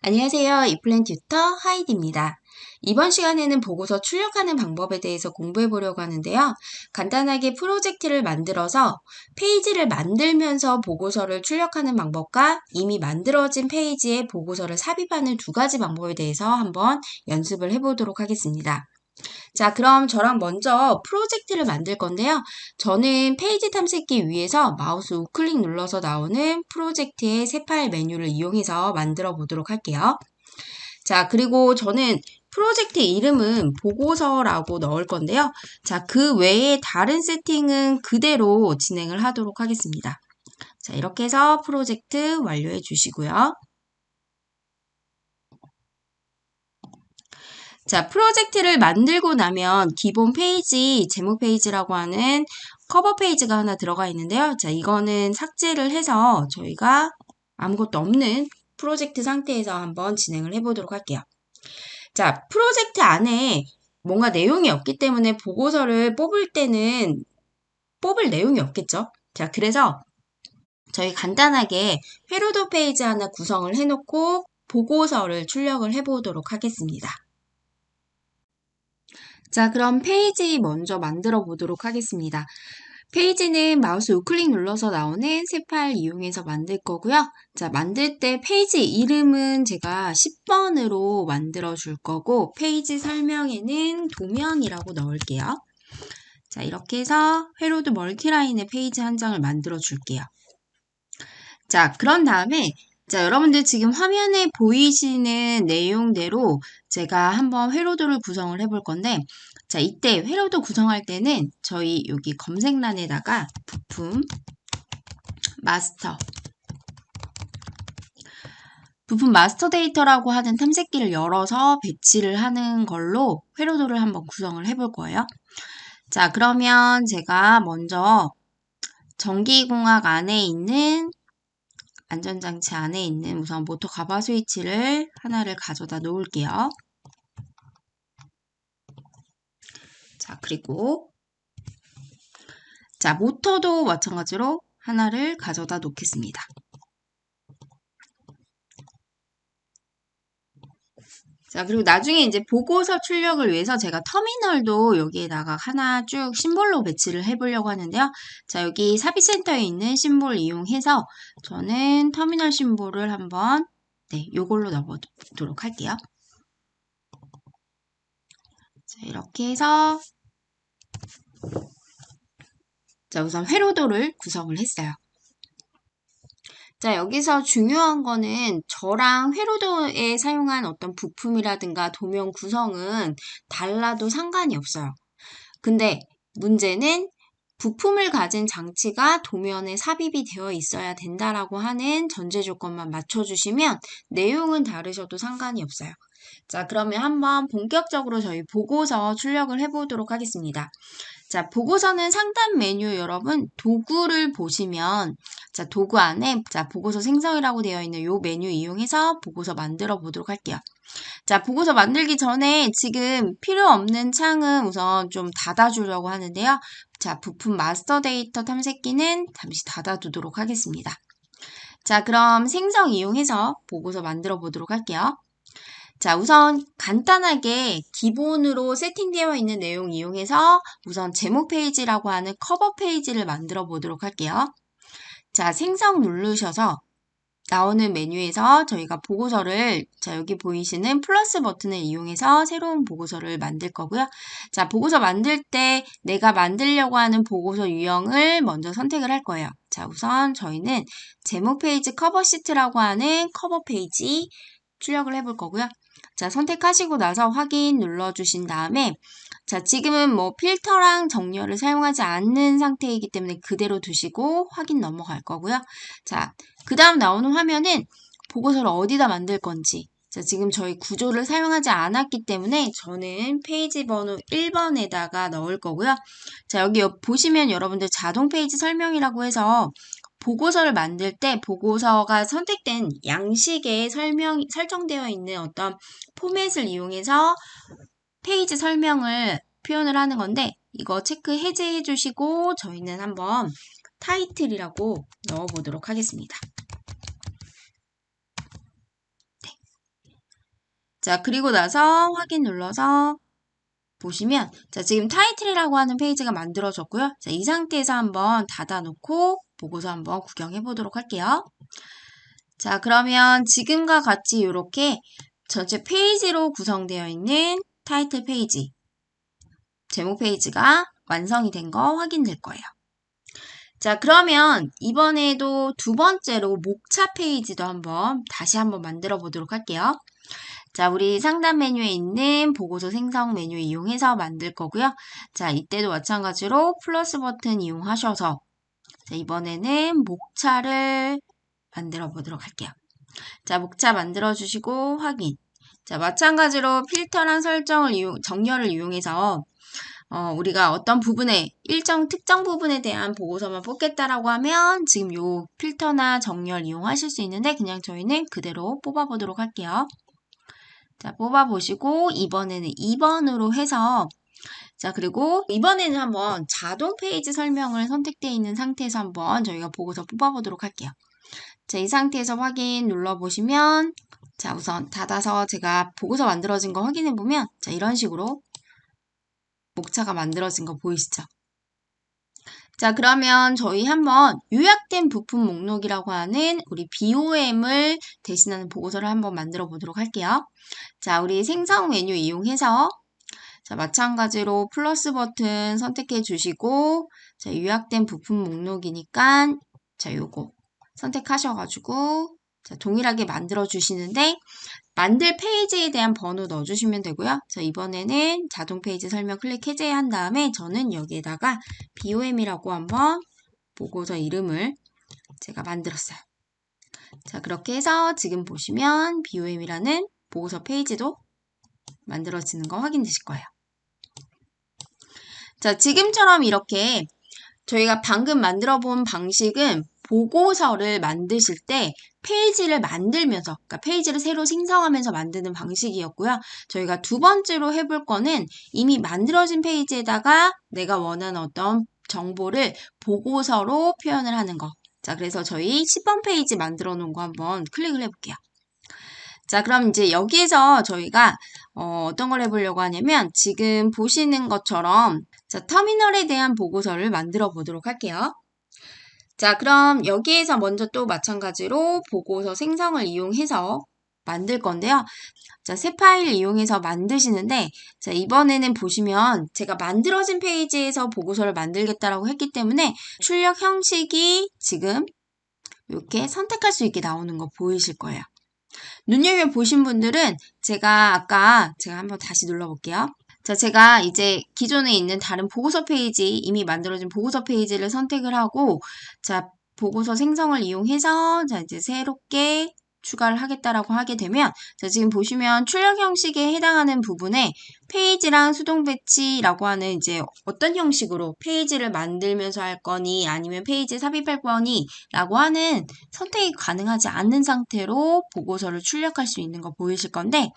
안녕하세요. 이플랜 튜터 하이디입니다. 이번 시간에는 보고서 출력하는 방법에 대해서 공부해 보려고 하는데요. 간단하게 프로젝트를 만들어서 페이지를 만들면서 보고서를 출력하는 방법과 이미 만들어진 페이지에 보고서를 삽입하는 두 가지 방법에 대해서 한번 연습을 해 보도록 하겠습니다. 자, 그럼 저랑 먼저 프로젝트를 만들 건데요. 저는 페이지 탐색기 위에서 마우스 우클릭 눌러서 나오는 프로젝트의 새 파일 메뉴를 이용해서 만들어 보도록 할게요. 자, 그리고 저는 프로젝트 이름은 보고서라고 넣을 건데요. 자, 그 외에 다른 세팅은 그대로 진행을 하도록 하겠습니다. 자, 이렇게 해서 프로젝트 완료해 주시고요. 자, 프로젝트를 만들고 나면 기본 페이지, 제목 페이지라고 하는 커버 페이지가 하나 들어가 있는데요. 자, 이거는 삭제를 해서 저희가 아무것도 없는 프로젝트 상태에서 한번 진행을 해보도록 할게요. 자, 프로젝트 안에 뭔가 내용이 없기 때문에 보고서를 뽑을 때는 뽑을 내용이 없겠죠? 자, 그래서 저희 간단하게 회로도 페이지 하나 구성을 해놓고 보고서를 출력을 해보도록 하겠습니다. 자, 그럼 페이지 먼저 만들어 보도록 하겠습니다. 페이지는 마우스 우클릭 눌러서 나오는 새 파일 이용해서 만들 거고요. 자, 만들 때 페이지 이름은 제가 10번으로 만들어 줄 거고 페이지 설명에는 도면이라고 넣을게요. 자, 이렇게 해서 회로드 멀티라인의 페이지 한 장을 만들어 줄게요. 자, 그런 다음에 자, 여러분들 지금 화면에 보이시는 내용대로 제가 한번 회로도를 구성을 해볼 건데, 자, 이때 회로도 구성할 때는 저희 여기 검색란에다가 부품, 마스터, 부품 마스터 데이터라고 하는 탐색기를 열어서 배치를 하는 걸로 회로도를 한번 구성을 해볼 거예요. 자, 그러면 제가 먼저 전기공학 안에 있는 안전장치 안에 있는 우선 모터 가바 스위치를 하나를 가져다 놓을게요. 자, 그리고 자, 모터도 마찬가지로 하나를 가져다 놓겠습니다. 자, 그리고 나중에 이제 보고서 출력을 위해서 제가 터미널도 여기에다가 하나 쭉 심볼로 배치를 해보려고 하는데요. 자, 여기 삽입센터에 있는 심볼 이용해서 저는 터미널 심볼을 한번, 네, 요걸로 넣어보도록 할게요. 자, 이렇게 해서, 자, 우선 회로도를 구성을 했어요. 자, 여기서 중요한 거는 저랑 회로도에 사용한 어떤 부품이라든가 도면 구성은 달라도 상관이 없어요. 근데 문제는 부품을 가진 장치가 도면에 삽입이 되어 있어야 된다라고 하는 전제 조건만 맞춰주시면 내용은 다르셔도 상관이 없어요. 자, 그러면 한번 본격적으로 저희 보고서 출력을 해보도록 하겠습니다. 자, 보고서는 상단 메뉴 여러분 도구를 보시면 자, 도구 안에 자, 보고서 생성이라고 되어 있는 요 메뉴 이용해서 보고서 만들어 보도록 할게요. 자, 보고서 만들기 전에 지금 필요 없는 창은 우선 좀 닫아주려고 하는데요. 자, 부품 마스터 데이터 탐색기는 잠시 닫아두도록 하겠습니다. 자, 그럼 생성 이용해서 보고서 만들어 보도록 할게요. 자, 우선 간단하게 기본으로 세팅되어 있는 내용 이용해서 우선 제목 페이지라고 하는 커버 페이지를 만들어 보도록 할게요. 자, 생성 누르셔서 나오는 메뉴에서 저희가 보고서를 자 여기 보이시는 플러스 버튼을 이용해서 새로운 보고서를 만들 거고요. 자 보고서 만들 때 내가 만들려고 하는 보고서 유형을 먼저 선택을 할 거예요. 자 우선 저희는 제목 페이지 커버 시트라고 하는 커버 페이지 출력을 해볼 거고요. 자, 선택하시고 나서 확인 눌러주신 다음에 자, 지금은 뭐 필터랑 정렬을 사용하지 않는 상태이기 때문에 그대로 두시고 확인 넘어갈 거고요. 자, 그 다음 나오는 화면은 보고서를 어디다 만들 건지 자, 지금 저희 구조를 사용하지 않았기 때문에 저는 페이지 번호 1번에다가 넣을 거고요. 자, 여기 보시면 여러분들 자동 페이지 설명이라고 해서 보고서를 만들 때 보고서가 선택된 양식에 설명, 설정되어 있는 어떤 포맷을 이용해서 페이지 설명을 표현을 하는 건데 이거 체크 해제해 주시고 저희는 한번 타이틀이라고 넣어 보도록 하겠습니다. 네. 자, 그리고 나서 확인 눌러서 보시면 자, 지금 타이틀이라고 하는 페이지가 만들어졌고요. 자, 이 상태에서 한번 닫아 놓고 보고서 한번 구경해 보도록 할게요. 자, 그러면 지금과 같이 이렇게 전체 페이지로 구성되어 있는 타이틀 페이지, 제목 페이지가 완성이 된 거 확인될 거예요. 자, 그러면 이번에도 두 번째로 목차 페이지도 한번 다시 한번 만들어 보도록 할게요. 자, 우리 상단 메뉴에 있는 보고서 생성 메뉴 이용해서 만들 거고요. 자, 이때도 마찬가지로 플러스 버튼 이용하셔서 자, 이번에는 목차를 만들어 보도록 할게요. 자, 목차 만들어 주시고 확인. 자, 마찬가지로 필터란 설정을 이용, 정렬을 이용해서 어, 우리가 어떤 부분에 일정 특정 부분에 대한 보고서만 뽑겠다라고 하면 지금 요 필터나 정렬 이용하실 수 있는데 그냥 저희는 그대로 뽑아보도록 할게요. 자, 뽑아보시고 이번에는 2번으로 해서 자, 그리고 이번에는 한번 자동 페이지 설명을 선택되어 있는 상태에서 한번 저희가 보고서 뽑아보도록 할게요. 자, 이 상태에서 확인 눌러보시면 자, 우선 닫아서 제가 보고서 만들어진 거 확인해 보면 자, 이런 식으로 목차가 만들어진 거 보이시죠? 자, 그러면 저희 한번 요약된 부품 목록이라고 하는 우리 BOM을 대신하는 보고서를 한번 만들어 보도록 할게요. 자, 우리 생성 메뉴 이용해서 자, 마찬가지로 플러스 버튼 선택해 주시고 자, 요약된 부품 목록이니까 자, 요거 선택하셔가지고 자, 동일하게 만들어 주시는데 만들 페이지에 대한 번호 넣어 주시면 되고요. 자, 이번에는 자동 페이지 설명 클릭 해제한 다음에 저는 여기에다가 BOM이라고 한번 보고서 이름을 제가 만들었어요. 자, 그렇게 해서 지금 보시면 BOM이라는 보고서 페이지도 만들어지는 거 확인되실 거예요. 자, 지금처럼 이렇게 저희가 방금 만들어 본 방식은 보고서를 만드실 때 페이지를 만들면서, 그러니까 페이지를 새로 생성하면서 만드는 방식이었고요. 저희가 두 번째로 해볼 거는 이미 만들어진 페이지에다가 내가 원하는 어떤 정보를 보고서로 표현을 하는 거. 자, 그래서 저희 10번 페이지 만들어 놓은 거 한번 클릭을 해볼게요. 자, 그럼 이제 여기에서 저희가 어, 어떤 걸 해보려고 하냐면 지금 보시는 것처럼 자, 터미널에 대한 보고서를 만들어 보도록 할게요. 자, 그럼 여기에서 먼저 또 마찬가지로 보고서 생성을 이용해서 만들 건데요. 자, 새 파일 이용해서 만드시는데, 자, 이번에는 보시면 제가 만들어진 페이지에서 보고서를 만들겠다라고 했기 때문에 출력 형식이 지금 이렇게 선택할 수 있게 나오는 거 보이실 거예요. 눈여겨보신 분들은 제가 아까 제가 한번 다시 눌러볼게요. 자, 제가 이제 기존에 있는 다른 보고서 페이지, 이미 만들어진 보고서 페이지를 선택을 하고, 자, 보고서 생성을 이용해서, 자, 이제 새롭게 추가를 하겠다라고 하게 되면, 자, 지금 보시면 출력 형식에 해당하는 부분에 페이지랑 수동 배치라고 하는 이제 어떤 형식으로 페이지를 만들면서 할 거니, 아니면 페이지 삽입할 거니, 라고 하는 선택이 가능하지 않는 상태로 보고서를 출력할 수 있는 거 보이실 건데,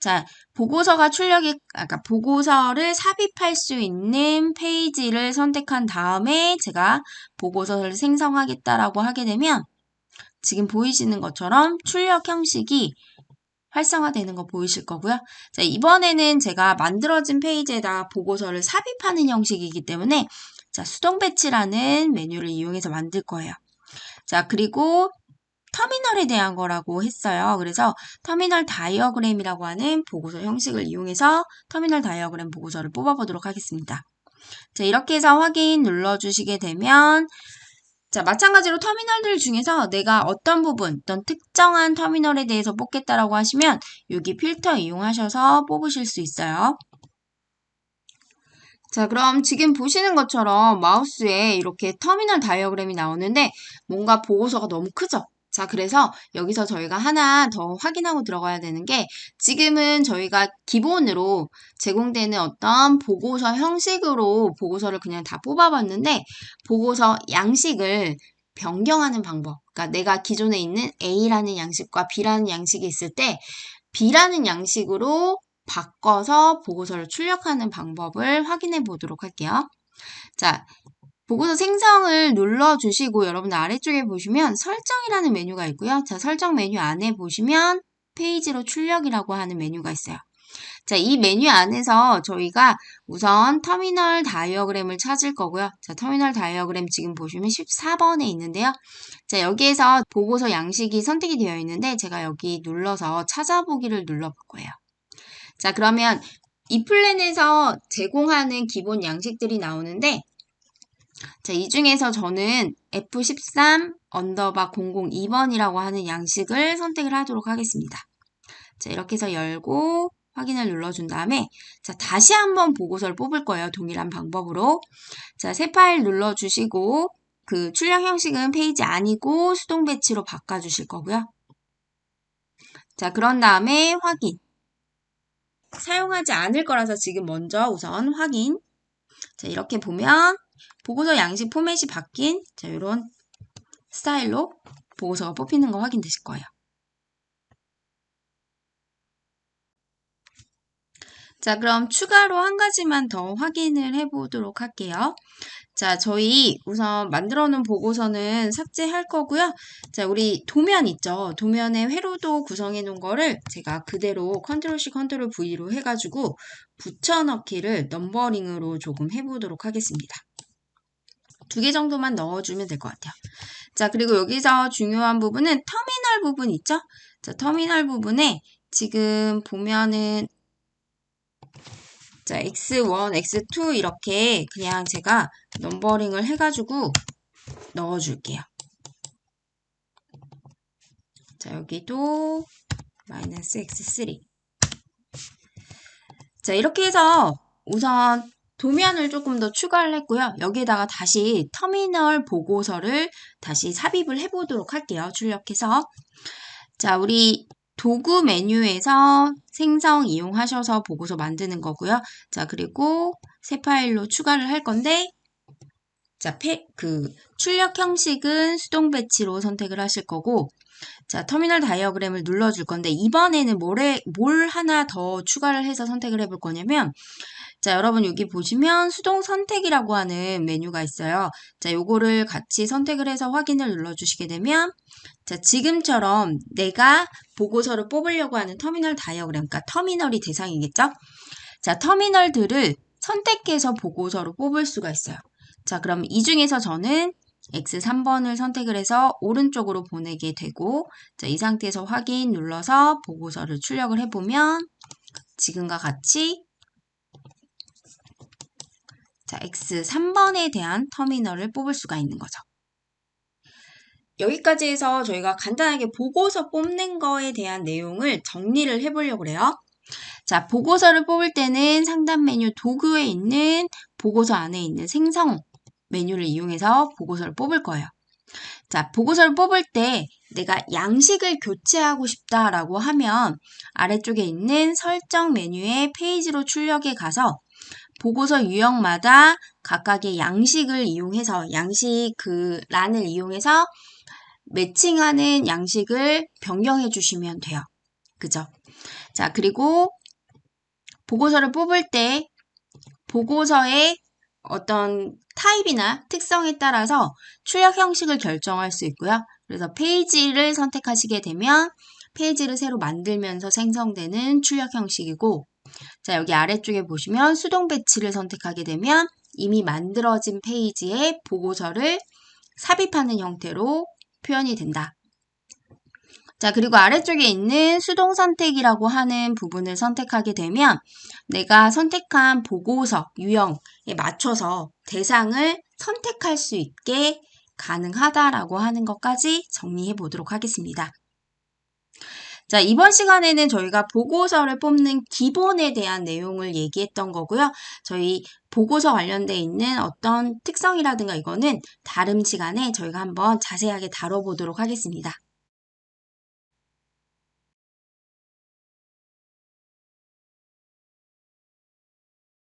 자, 보고서가 출력이, 아까 보고서를 삽입할 수 있는 페이지를 선택한 다음에 제가 보고서를 생성하겠다라고 하게 되면 지금 보이시는 것처럼 출력 형식이 활성화되는 거 보이실 거고요. 자, 이번에는 제가 만들어진 페이지에다 보고서를 삽입하는 형식이기 때문에 자, 수동 배치라는 메뉴를 이용해서 만들 거예요. 자, 그리고 터미널에 대한 거라고 했어요. 그래서 터미널 다이어그램이라고 하는 보고서 형식을 이용해서 터미널 다이어그램 보고서를 뽑아보도록 하겠습니다. 자, 이렇게 해서 확인 눌러주시게 되면 자, 마찬가지로 터미널들 중에서 내가 어떤 부분, 어떤 특정한 터미널에 대해서 뽑겠다라고 하시면 여기 필터 이용하셔서 뽑으실 수 있어요. 자, 그럼 지금 보시는 것처럼 마우스에 이렇게 터미널 다이어그램이 나오는데 뭔가 보고서가 너무 크죠? 자, 그래서 여기서 저희가 하나 더 확인하고 들어가야 되는 게 지금은 저희가 기본으로 제공되는 어떤 보고서 형식으로 보고서를 그냥 다 뽑아봤는데 보고서 양식을 변경하는 방법. 그러니까 내가 기존에 있는 A라는 양식과 B라는 양식이 있을 때 B라는 양식으로 바꿔서 보고서를 출력하는 방법을 확인해 보도록 할게요. 자, 보고서 생성을 눌러주시고 여러분 아래쪽에 보시면 설정이라는 메뉴가 있고요. 자, 설정 메뉴 안에 보시면 페이지로 출력이라고 하는 메뉴가 있어요. 자, 이 메뉴 안에서 저희가 우선 터미널 다이어그램을 찾을 거고요. 자, 터미널 다이어그램 지금 보시면 14번에 있는데요. 자, 여기에서 보고서 양식이 선택이 되어 있는데 제가 여기 눌러서 찾아보기를 눌러볼 거예요. 자, 그러면 이 플랜에서 제공하는 기본 양식들이 나오는데 자, 이 중에서 저는 F13 언더바 002번이라고 하는 양식을 선택을 하도록 하겠습니다. 자, 이렇게 해서 열고 확인을 눌러준 다음에 자, 다시 한번 보고서를 뽑을 거예요. 동일한 방법으로. 자, 새 파일 눌러주시고 그 출력 형식은 페이지 아니고 수동 배치로 바꿔주실 거고요. 자, 그런 다음에 확인. 사용하지 않을 거라서 지금 먼저 우선 확인. 자, 이렇게 보면 보고서 양식 포맷이 바뀐 자, 이런 스타일로 보고서가 뽑히는 거 확인되실 거예요. 자, 그럼 추가로 한 가지만 더 확인을 해보도록 할게요. 자, 저희 우선 만들어 놓은 보고서는 삭제할 거고요. 자, 우리 도면 있죠? 도면에 회로도 구성해 놓은 거를 제가 그대로 컨트롤 C, 컨트롤 V로 해가지고 붙여넣기를 넘버링으로 조금 해보도록 하겠습니다. 두 개 정도만 넣어주면 될 것 같아요. 자, 그리고 여기서 중요한 부분은 터미널 부분 있죠? 자, 터미널 부분에 지금 보면은 자, x1, x2 이렇게 그냥 제가 넘버링을 해가지고 넣어줄게요. 자, 여기도 마이너스 x3. 자, 이렇게 해서 우선 도면을 조금 더 추가를 했고요. 여기에다가 다시 터미널 보고서를 다시 삽입을 해보도록 할게요. 출력해서. 자, 우리 도구 메뉴에서 생성 이용하셔서 보고서 만드는 거고요. 자, 그리고 새 파일로 추가를 할 건데, 자, 페, 그, 출력 형식은 수동 배치로 선택을 하실 거고, 자, 터미널 다이어그램을 눌러줄 건데, 이번에는 뭐래, 뭘 하나 더 추가를 해서 선택을 해볼 거냐면, 자, 여러분 여기 보시면 수동 선택이라고 하는 메뉴가 있어요. 자, 요거를 같이 선택을 해서 확인을 눌러주시게 되면, 자, 지금처럼 내가 보고서를 뽑으려고 하는 터미널 다이어그램, 그러니까 터미널이 대상이겠죠? 자, 터미널들을 선택해서 보고서로 뽑을 수가 있어요. 자, 그럼 이 중에서 저는 X3번을 선택을 해서 오른쪽으로 보내게 되고, 자, 이 상태에서 확인 눌러서 보고서를 출력을 해보면, 지금과 같이 자, X3번에 대한 터미널을 뽑을 수가 있는 거죠. 여기까지 해서 저희가 간단하게 보고서 뽑는 거에 대한 내용을 정리를 해보려고 그래요. 자, 보고서를 뽑을 때는 상단 메뉴 도구에 있는 보고서 안에 있는 생성 메뉴를 이용해서 보고서를 뽑을 거예요. 자, 보고서를 뽑을 때 내가 양식을 교체하고 싶다라고 하면 아래쪽에 있는 설정 메뉴의 페이지로 출력에 가서 보고서 유형마다 각각의 양식을 이용해서 양식 그 란을 이용해서 매칭하는 양식을 변경해 주시면 돼요. 그죠? 자, 그리고 보고서를 뽑을 때 보고서의 어떤 타입이나 특성에 따라서 출력 형식을 결정할 수 있고요. 그래서 페이지를 선택하시게 되면 페이지를 새로 만들면서 생성되는 출력 형식이고 자, 여기 아래쪽에 보시면 수동 배치를 선택하게 되면 이미 만들어진 페이지에 보고서를 삽입하는 형태로 표현이 된다. 자, 그리고 아래쪽에 있는 수동 선택이라고 하는 부분을 선택하게 되면 내가 선택한 보고서 유형에 맞춰서 대상을 선택할 수 있게 가능하다라고 하는 것까지 정리해 보도록 하겠습니다. 자, 이번 시간에는 저희가 보고서를 뽑는 기본에 대한 내용을 얘기했던 거고요. 저희 보고서 관련돼 있는 어떤 특성이라든가 이거는 다음 시간에 저희가 한번 자세하게 다뤄보도록 하겠습니다.